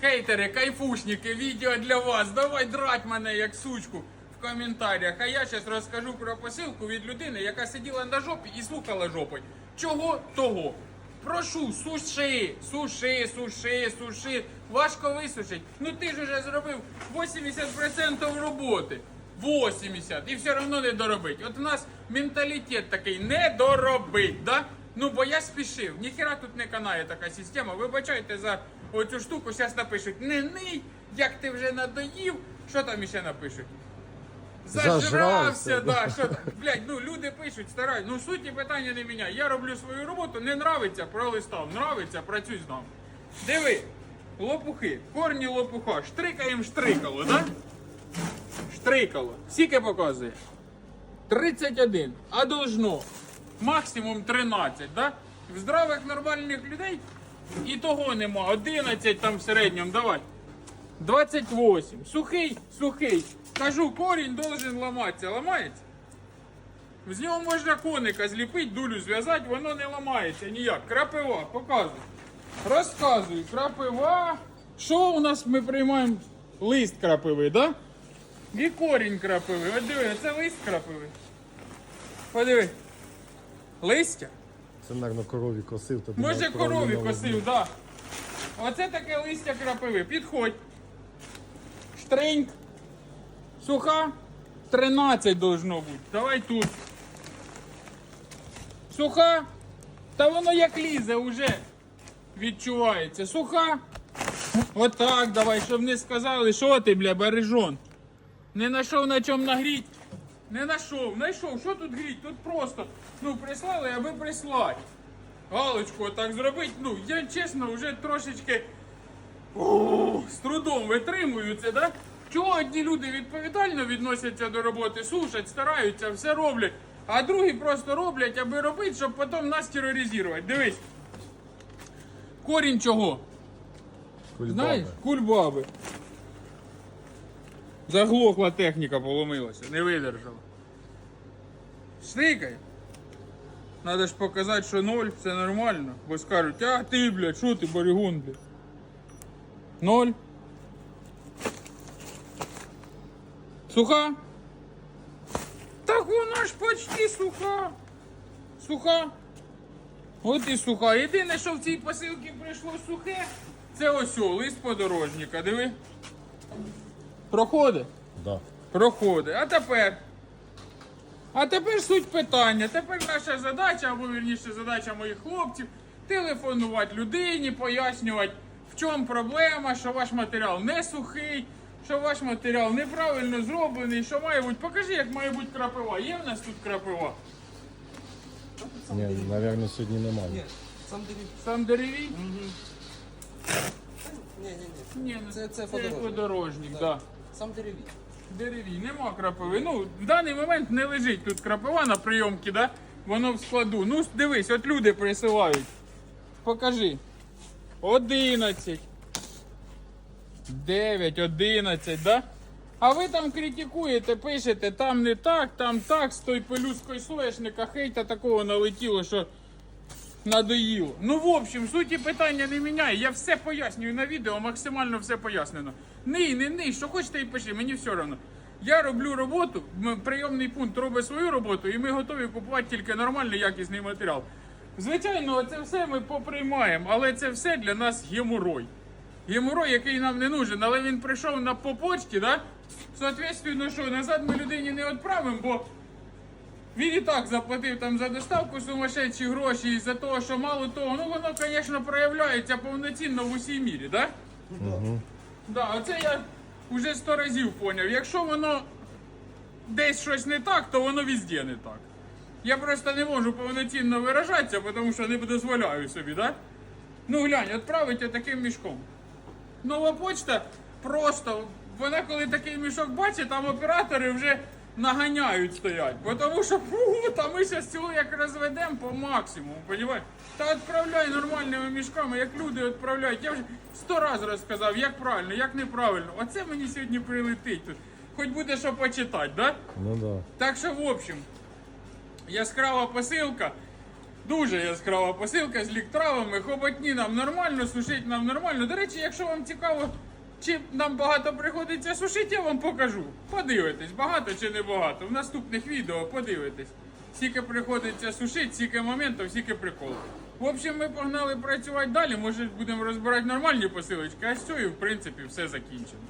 Хейтери, кайфушники, відео для вас. Давай драть мене як сучку в коментарях. А я зараз розкажу про посилку від людини, яка сиділа на жопі і слухала жопою. Чого того? Прошу, суши, суши, суши, суши. Важко висушить. Ну ти ж уже зробив 80% роботи. 80. І все одно не доробить. От у нас менталітет такий не доробить, да? Ну бо я спішив. Ніхера тут не канає така система. Вибачайте за оцю штуку, зараз напишуть. Не ний, як ти вже надоїв. Що там іще напишуть? Зажрався, Зажрався, да, що там? Блядь, ну люди пишуть, старають. Ну суті питання не міняє. Я роблю свою роботу, не нравиться, пролистав. Нравиться, працюй з нами. Диви, лопухи, корні лопуха, штрикаємо штрикало, да? Штрикало. Скільки показує? 31, а должно максимум 13, да? В здравих нормальних людей і того нема. 11 там в середньому, давай. 28. Сухий, сухий. Кажу, корінь должен ламатися. Ламається? З нього можна коника зліпити, дулю зв'язати, воно не ламається ніяк. Крапива, показуй. Розказуй, крапива. Що у нас ми приймаємо? Лист крапиви, да? І корінь крапиви. От диви, це лист крапиви. Подиви. Листя? Це, мабуть, корові косив. Тобі Може корові косив, да. Оце таке листя крапиви. Підходь. Штриньк. Суха. 13 должно бути. Давай тут. Суха. Та воно як лізе вже відчувається. Суха. Отак, давай, щоб не сказали, що ти, бля, бережон. Не знайшов на чому нагріть. Не знайшов, знайшов. Що тут гріть? Тут просто, ну, прислали, аби прислати. Галочку так зробити, ну, я чесно вже трошечки о, з трудом витримую це, да? Чого одні люди відповідально відносяться до роботи, сушать, стараються, все роблять, а другі просто роблять, аби робити, щоб потім нас тероризувати. Дивись. Корінь чого? Кульбаби. Знаєш? Кульбаби. Заглохла техніка, поломилася, не видержала. Штрикай. Надо ж показати, що ноль, все нормально. Бо скажуть, а ти, блядь, що ти, баригун, блядь. Ноль. Суха? Так вона ж почти суха. Суха. От і суха. Єдине, що в цій посилці прийшло сухе, це ось о, лист подорожника. Диви. Проходить? Да. Проходить. А тепер. А тепер суть питання. Тепер наша задача, або вірніше задача моїх хлопців, телефонувати людині, пояснювати, в чому проблема, що ваш матеріал не сухий, що ваш матеріал неправильно зроблений, що має бути. Покажи, як має бути крапива. Є в нас тут крапива? Ні, мабуть, сьогодні немає. Ні, сам диві. Сам деревій? Ні, ні, ні. Ні, ну Це- це це подорожник. подорожник, Да. Сам дереві. Деревій, нема крапиви. Ну, в даний момент не лежить тут крапива на прийомці, да? Воно в складу. Ну, дивись, от люди присилають. Покажи. 11. 9, 11, да? А ви там критикуєте, пишете, там не так, там так, з той пелюскою соєшника, хейта такого налетіло, що надоїло. Ну, в общем, суті питання не міняє. Я все пояснюю на відео, максимально все пояснено. Ний, не ний, що хочете і пиши, мені все одно. Я роблю роботу, прийомний пункт робить свою роботу, і ми готові купувати тільки нормальний якісний матеріал. Звичайно, це все ми поприймаємо, але це все для нас геморой. Геморой, який нам не нужен, але він прийшов на по почті, да? Соответственно, що назад ми людині не відправимо, бо він і так заплатив там за доставку сумасшедші гроші і за того, що мало того, ну воно, звісно, проявляється повноцінно в усій мірі, так? Да? Да, оце я вже сто разів поняв. Якщо воно десь щось не так, то воно везде не так. Я просто не можу повноцінно виражатися, тому що не дозволяю собі, так? Ну глянь, відправити таким мішком. Нова почта просто, вона коли такий мішок бачить, там оператори вже наганяють стоять. Бо Тому що фу, та ми зараз цього як розведемо по максимуму, понімаєш? Та відправляй нормальними мішками, як люди відправляють. Я вже сто разів розказав, як правильно, як неправильно. Оце мені сьогодні прилетить тут. Хоч буде що почитати, да? Ну да. Так що, в общем, яскрава посилка. Дуже яскрава посилка з ліктравами, хоботні нам нормально, сушить нам нормально. До речі, якщо вам цікаво, чи нам багато приходиться сушити, я вам покажу. Подивитесь, багато чи не багато. В наступних відео подивитесь. Скільки приходиться сушити, скільки моментів, скільки приколів. В общем, ми погнали працювати далі. Може будемо розбирати нормальні посилочки, а з цією, в принципі, все закінчено.